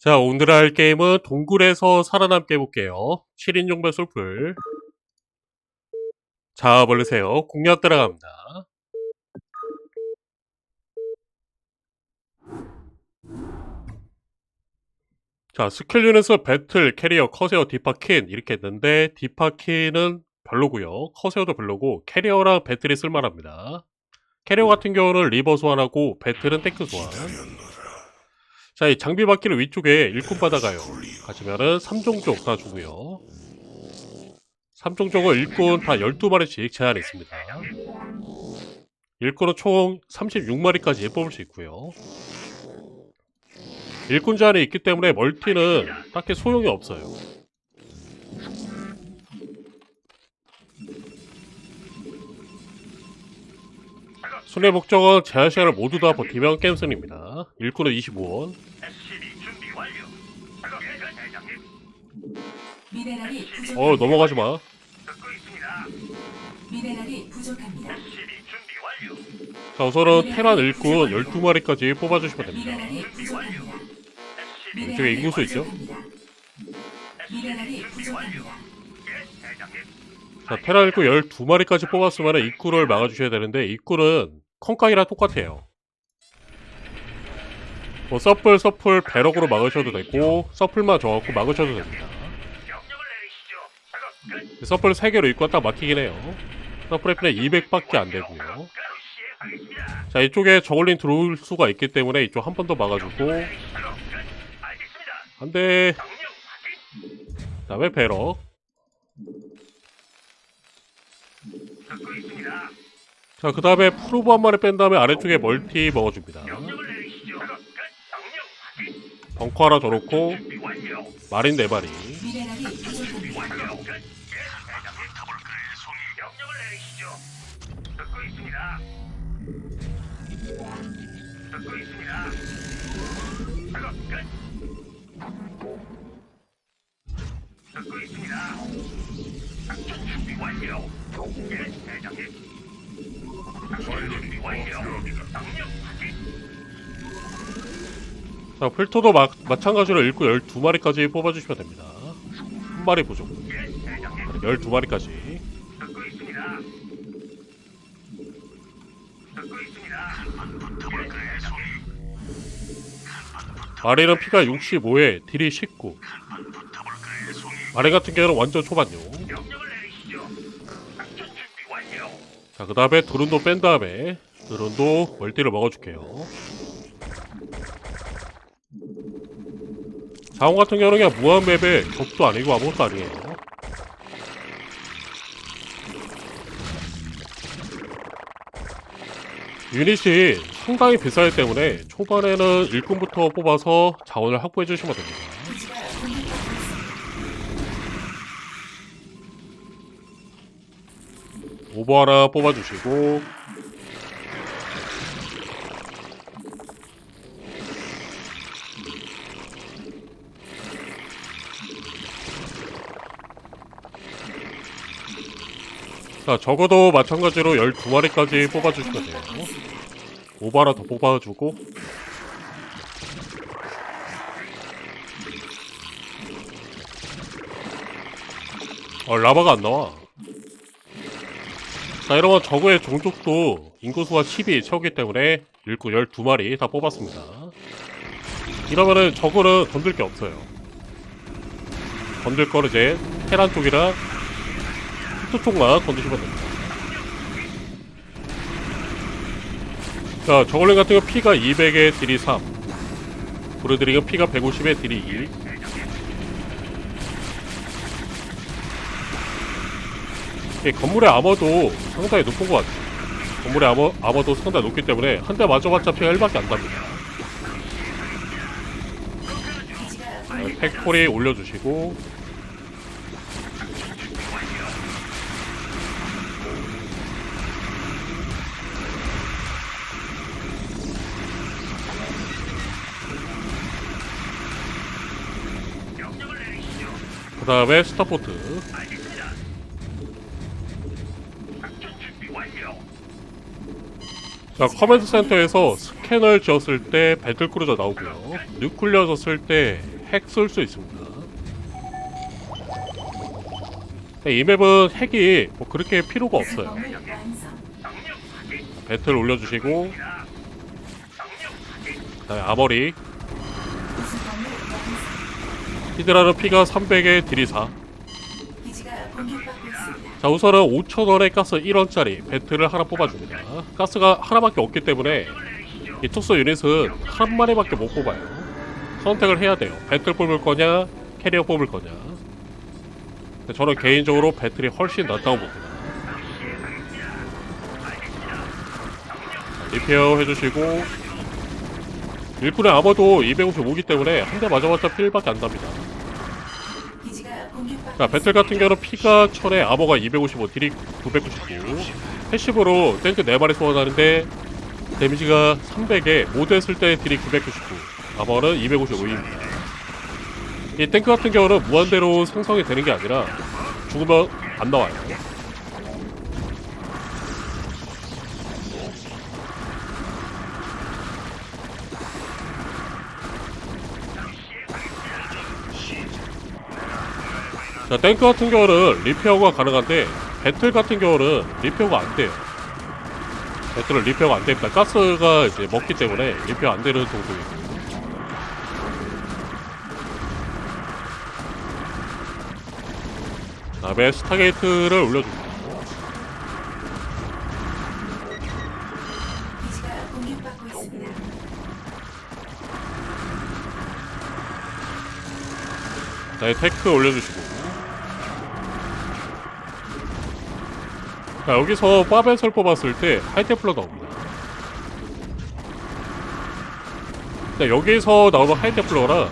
자, 오늘 할 게임은 동굴에서 살아남게 해볼게요. 7인용별 솔플. 자, 벌르세요. 공략 들어갑니다. 자, 스킬 유닛은 배틀, 캐리어, 커세어, 디파킨 이렇게 있는데 디파킨은 별로고요. 커세어도 별로고 캐리어랑 배틀이 쓸만합니다. 캐리어 같은 경우는 리버 소환하고 배틀은 탱크 소환. 자, 이 장비 바퀴를 위쪽에 일꾼 받아가요. 가지면은 3종족 다 주고요. 3종족은 일꾼 다 12마리씩 제한이 있습니다. 일꾼은 총 36마리까지 뽑을 수 있고요. 일꾼 제한이 있기 때문에 멀티는 딱히 소용이 없어요. 순회 목적은 제한 시간을 모두 다 버티면 게임 승리입니다. 일꾼은 25원, SCB 준비 완료. 작업 끝, 대장님. 미네랄이 부족합니다. 어 넘어가지 마. 자 우선은 테란 일꾼 12마리까지 뽑아주시면 됩니다. 이쪽에 인구수 있죠? 예. 자 테란 일꾼 12마리까지 뽑았으면 입구를 막아주셔야 되는데 입구는 콩깍이랑 똑같아요. 뭐 서플 서플 배럭으로 막으셔도 되고 서플만 정하고 막으셔도 됩니다. 서플 3개로 입구가 딱 막히긴 해요. 서플 에피는 200밖에 안 되고요. 자 이쪽에 저글링 들어올 수가 있기 때문에 이쪽 한 번 더 막아주고. 안돼. 그 다음에 배럭 자 그 다음에 프로브 한 마리 뺀 다음에 아래쪽에 멀티 먹어줍니다. 벙커 하나 더 놓고. 마린 4마리 미네랄이 부족합니다. 완료. 끝. 예, 대장님. 더블클의 송이. 명령을 내리시죠. 듣고 있습니다. 듣고 있습니다. 작업 끝. 듣고 있습니다. 작전 준비 완료. 예, 대장님. 자 필터도 마, 마찬가지로 읽고 12마리까지 뽑아주시면 됩니다. 한 마리 부족 예, 대장님. 12마리까지 듣고 있습니다. 듣고 있습니다. 붙어볼까요, 송이? 마리는 피가 65에 딜이 19 붙어볼까요, 송이? 마리 같은 경우는 완전 초반용. 자 그 다음에 드론도 뺀 다음에 드론도 멀티를 먹어줄게요 자원 같은 경우는 그냥 무한맵에 격도 아니고 아무것도 아니에요 유닛이 상당히 비싸기 때문에 초반에는 일꾼부터 뽑아서 자원을 확보해 주시면 됩니다 기지가 공격받고 있습니다. 오버 하나 뽑아주시고 자 적어도 마찬가지로 12마리까지 뽑아주시면 돼요. 하나 더 뽑아주고. 어 라바가 안 나와. 자 이러면 저거의 종족도 인구수가 10이 채우기 때문에 일꾼 12마리 다 뽑았습니다. 이러면은 저거는 건들 게 없어요. 건들 거는 이제 테란 쪽이랑 쪽만 건드시면 됩니다 자 저걸링 같은 경우 피가 200에 딜이 3 브루드링은 피가 150에 딜이 1이 건물의 아머도 상당히 높은 것 같아요. 건물의 아머, 아머도 상당히 높기 때문에 한 대 맞아봤자 피가 1밖에 안. 기지가 네, 팩토리 올려주시고 명령을 내리시죠. 그 다음에 스타포트. 자 커맨드 센터에서 스캔을 지었을 때 배틀크루저 나오고요. 뉴클리어 졌을 때핵쓸수 있습니다. 네, 이 맵은 핵이 뭐 그렇게 필요가 없어요. 배틀 올려주시고 그다음에 아머리. 히드라는 피가 300에 딜이 4 기지가 공격받고 있습니다. 자 우선은 5천원의 가스 1원짜리 배틀을 하나 뽑아줍니다. 가스가 하나밖에 없기 때문에 이 특수 유닛은 한 마리밖에 못 뽑아요. 선택을 해야 돼요. 배틀 뽑을 거냐 캐리어 뽑을 거냐. 저는 개인적으로 배틀이 훨씬 낫다고 봅니다. 자, 리페어 해주시고 일꾼의 아머도 255기 때문에 한 대 맞아봤자 필밖에 안 납니다 자, 배틀 같은 경우는 피가 1000에 아머가 255, 딜이 999. 패시브로 탱크 4마리 소환하는데 데미지가 300에 모드 했을 때 딜이 999. 아머는 255입니다. 이 탱크 같은 경우는 무한대로 생성이 되는 게 아니라 죽으면 안 나와요. 자, 탱크 같은 경우는 리페어가 가능한데 배틀 같은 경우는 리페어가 안 돼요. 배틀은 리페어가 안 됩니다. 가스가 이제 먹기 때문에 리페어 안 되는 동족이고. 다음에 스타게이트를 올려줍니다. 자, 테크 올려주시고. 자, 여기서 빠벤설 뽑았을 때 하이테플러 나옵니다. 자, 여기서 나오는 하이테플러랑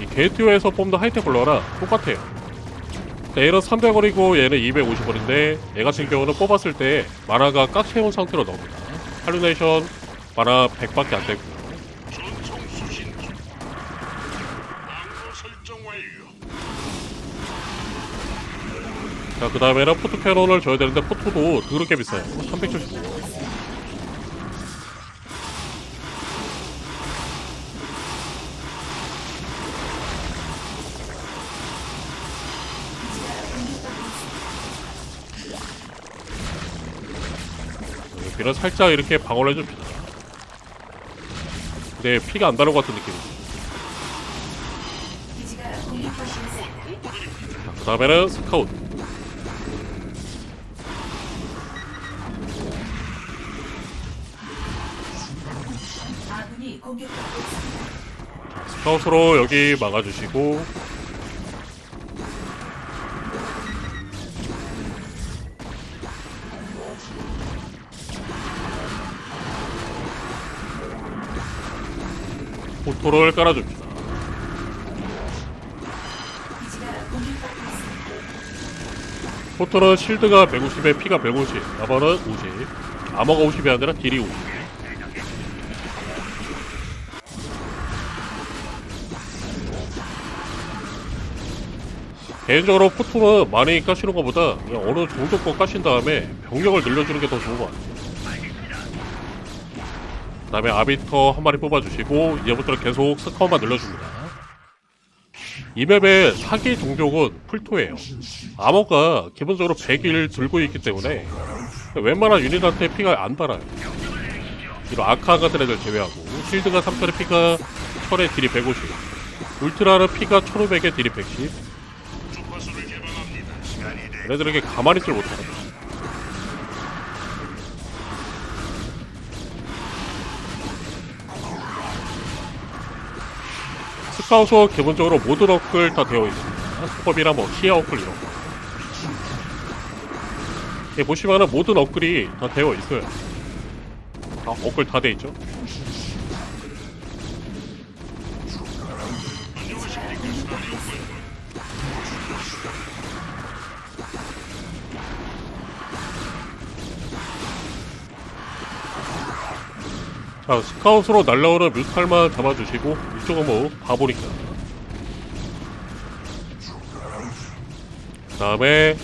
이 게이트웨이에서 뽑는 하이테플러랑 똑같아요. 자, 얘는 300원이고 얘는 250원인데 얘 같은 경우는 뽑았을 때 마나가 꽉 채운 상태로 나옵니다. 할루네이션 마나 100밖에 안 되고요. 전송 수신 중. 항로 설정 완료. 자, 그 다음에는 포토 캐논을 줘야 되는데 포토도 더럽게 비싸요. 375. 여기는 살짝 이렇게 방어를 해줍니다. 근데 피가 안 다는 것 같은 느낌이죠. 그 다음에는 스카웃. 공격받고 있습니다. 스카웃으로 여기 막아주시고 포토를 깔아줍니다. 포토는 실드가 150에 피가 150, 아머는 50. 아머가 50이 아니라 딜이 50. 개인적으로 포토는 많이 까시는 것보다 그냥 어느 정도 거 까신 다음에 병력을 늘려주는 게 더 좋은 것 같아요. 그 다음에 아비터 한 마리 뽑아주시고 이제부터는 계속 스카우만 늘려줍니다. 이 맵의 사기 종족은 풀토예요. 암호가 기본적으로 100일 들고 있기 때문에 웬만한 유닛한테 피가 안 달아요. 이런 아카 같은 애들 제외하고 실드가 3천에 피가 1000에 딜이 150 울트라는 피가 1500에 딜이 110 주파수를 개방합니다. 시간이 돼. 얘네들에게 가만히 있질 못하는 스카우서 기본적으로 모든 업글 다 되어 있습니다. 스컵이나 뭐 시야 업글 이런 거. 예, 보시면은 모든 업글이 다 되어 있어요. 다 업글 다 돼 있죠. 자, 스카웃으로 날라오는 뮤탈만 잡아주시고 이쪽은 뭐 바보니까. 그 다음에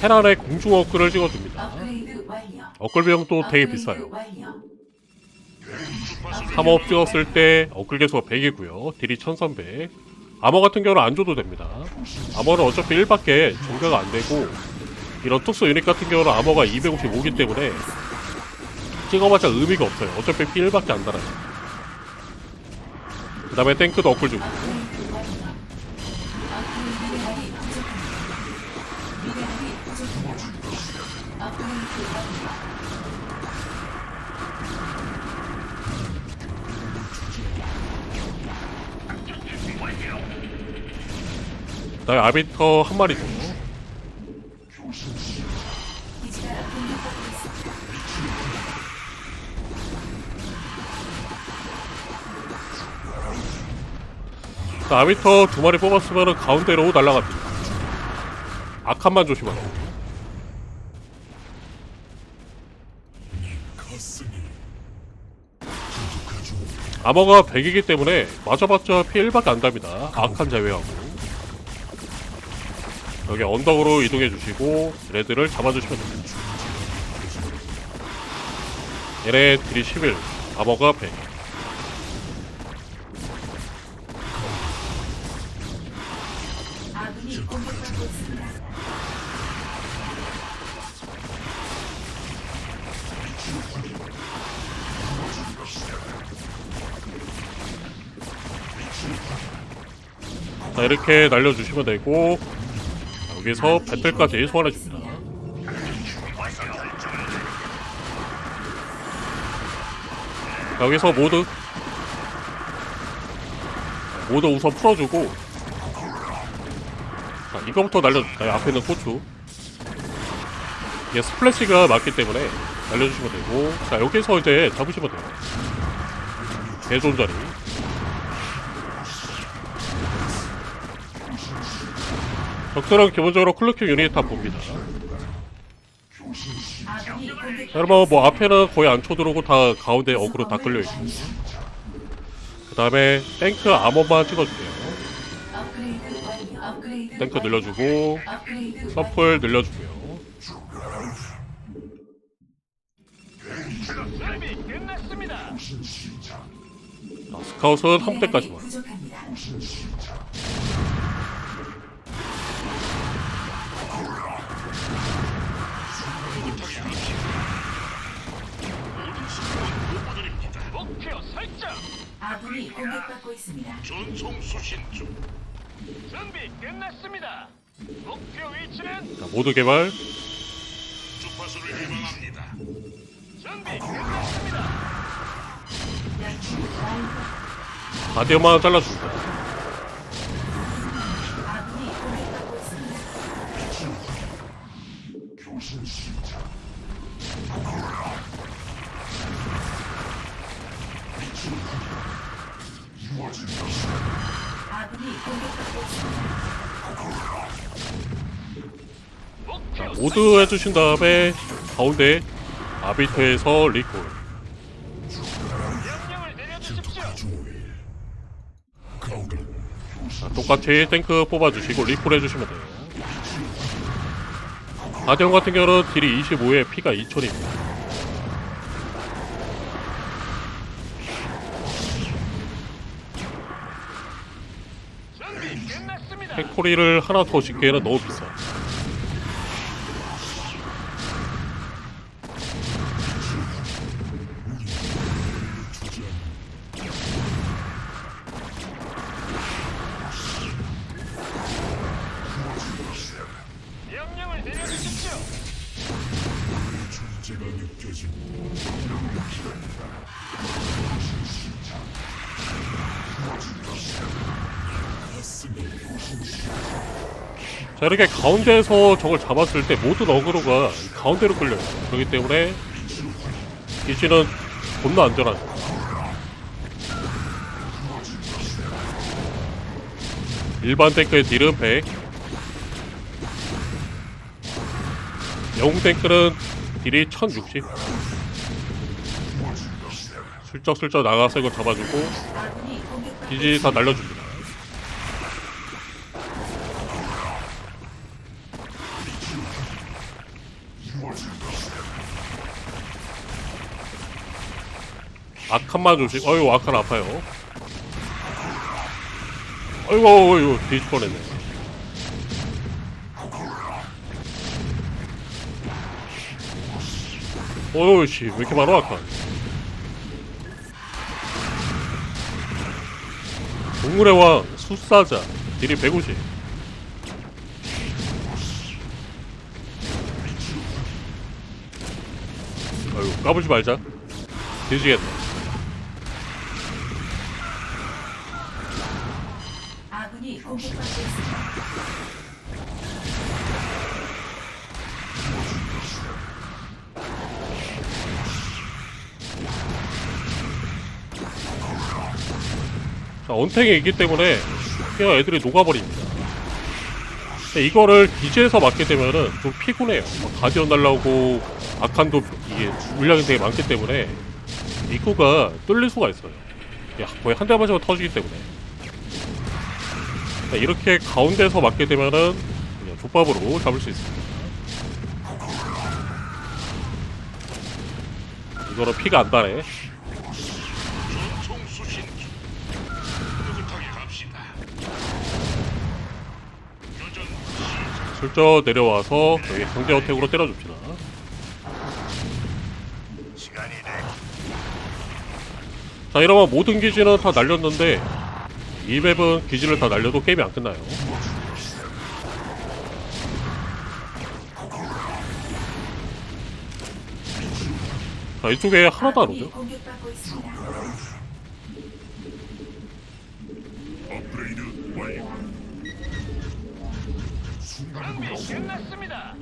테란의 공중 업글을 찍어줍니다. 업글 비용도 되게 비싸요. 완료. 3업 찍었을 때 업글 개수가 100이고요. 딜이 1300. 아머 같은 경우는 안 줘도 됩니다. 아머는 어차피 1밖에 증가가 안 되고 이런 특수 유닛 같은 경우는 아머가 255기 때문에 찍어봤자 의미가 없어요. 어차피 피 1밖에 안 달아요. 그 다음에 탱크도 업글 주고 미네랄이 부족합니 아비터 두 마리 뽑았으면 가운데로 날아갑니다. 악한만 조심하세요. 아머가 100이기 때문에 맞아봤자 피 1밖에 안 답니다. 악한 제외하고. 여기 언덕으로 이동해 주시고 레드를 잡아주시면 됩니다. 얘네 딜이 11, 아머가 100. 이렇게 날려주시면 되고 여기서 배틀까지 소환해줍니다. 여기서 모두 모두 우선 풀어주고 자 이거부터 날려줍니다 앞에 있는 고추. 이게 스플래시가 맞기 때문에 날려주시면 되고 자 여기서 이제 잡으시면 돼요. 대존자리 적들은 기본적으로 클루킹 유닛 다 봅니다. 자, 여러분 뭐 앞에는 거의 안 쳐들어오고 다 가운데 어그로 다 끌려 있고 그 다음에 탱크 완료. 업그레이드 탱크. 늘려주고 서플 늘려주고요. 자, 스카웃은 한 대까지만. 아군이 공격받고 있습니다. 전송 수신 중. 준비 끝났습니다. 목표 위치는 자, 모두 개발. 주파수를 개방합니다. 준비 끝났습니다. 가디언만 잘라줍니다. 모두 해주신 다음에 가운데 아비터에서 리콜. 자, 똑같이 탱크 뽑아주시고 리콜 해주시면 돼요. 가디언 같은 경우는 딜이 25에 피가 2000입니다. 준비 끝났습니다. 해코리를 하나 더 짓기에는 너무 비싸. 자 이렇게 가운데에서 저걸 잡았을 때 모든 어그로가 가운데로 끌려요. 그렇기 때문에 기지는 존나 안전하죠. 일반 탱크의 딜은 100 영웅 탱크는 딜이 1060 슬쩍슬쩍 나가서 이거 잡아주고 기지 다 날려줍니다 아칸만 조심. 어이구 아칸 아파요. 어이구 어이구 뻔했네. 어이씨 왜 이렇게 많아 아칸. 동물의 왕 숫사자 딜이 150. 아이고 까불지 말자. 뒤지겠네. 아군이 공격받고 있습니다. 자, 언탱이 있기 때문에 그냥 애들이 녹아버립니다. 근데 이거를 기지에서 맞게 되면은 좀 피곤해요. 막 가디언 날라오고 아칸도 이게 물량이 되게 많기 때문에 입구가 뚫릴 수가 있어요. 야, 거의 한 대 맞으면 터지기 때문에. 자, 이렇게 가운데서 맞게 되면은 그냥 족밥으로 잡을 수 있습니다. 이거는 피가 안 다네. 슬쩍 내려와서 여기 강제 어택으로 때려줍시다. 자 이러면 모든 기지는 다 날렸는데 이 맵은 기지를 다 날려도 게임이 안 끝나요. 자 이쪽에 하나도 안 오죠? 업그레이드 완료. 준비 끝났습니다.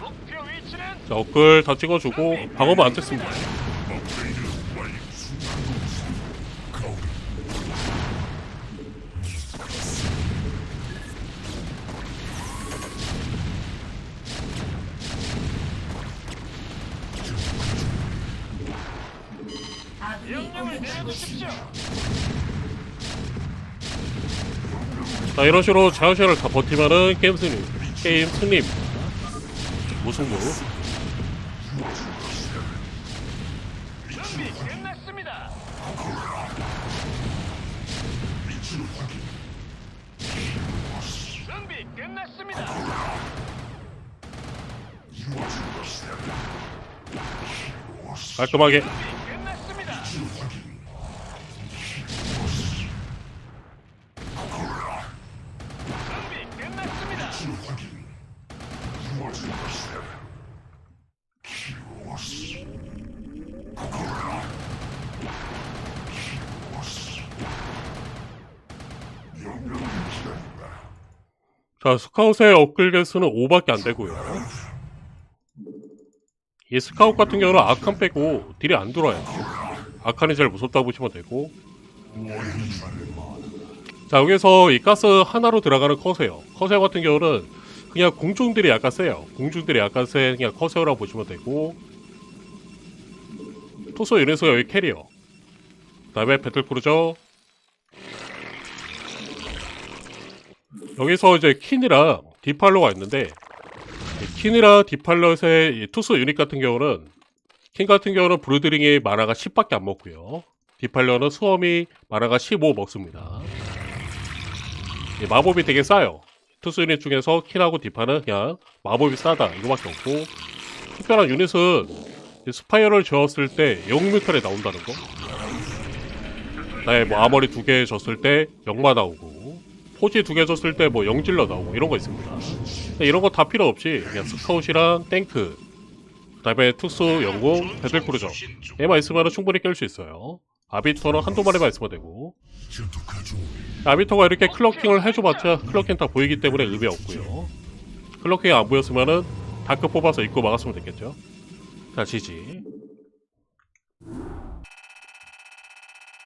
목표 위치는 자 업글 다 찍어주고 방어만 안 됐습니다. 자 이런 식으로 제한 시간을 다 버티면은 게임 승리, 게임 승리입니다. 무승부. 준비 끝났습니다. 준비 끝났습니다. 깔끔하게. 자, 스카웃의 업글 개수는 5밖에 안 되고요. 이 스카웃 같은 경우는 아칸 빼고 딜이 안 들어와요. 아칸이 제일 무섭다고 보시면 되고. 자, 여기서 이 가스 하나로 들어가는 커세어. 커세어 같은 경우는 그냥 공중들이 약간 세요. 공중들이 약간 세 그냥 커세어라고 보시면 되고. 토소 유닛은 여기 캐리어. 그 다음에 배틀크루저. 여기서 이제 킨이랑 디팔로가 있는데 이 킨이랑 디팔럿의 이 투수 유닛 같은 경우는 킨 같은 경우는 브루드링이 마나가 10밖에 안 먹고요. 디팔러는 수험이 마나가 15 먹습니다. 이 마법이 되게 싸요. 투수 유닛 중에서 킨하고 디파는 그냥 마법이 싸다 이거밖에 없고 특별한 유닛은 이 스파이어를 지었을 때 영뮤탈에 나온다는 거. 나의 뭐 아머리 두 개 줬을 때 영마 나오고 포지 두 개 줬을 때 뭐 영질러 나오고 이런 거 있습니다. 이런 거 다 필요 없이 그냥 스카웃이랑 탱크 그다음에 투수 영웅 배틀크루저 얘만 있으면 충분히 깰 수 있어요. 아비터는 한두 마리만 있으면 되고 아비터가 이렇게 클럭킹을 해줘봤자 클럭킹 다 보이기 때문에 의미 없고요. 클럭킹이 안 보였으면은 다크 뽑아서 입고 막았으면 됐겠죠. 자 지지.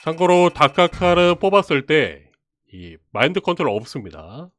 참고로 다카카를 뽑았을 때 이 마인드 컨트롤 없습니다.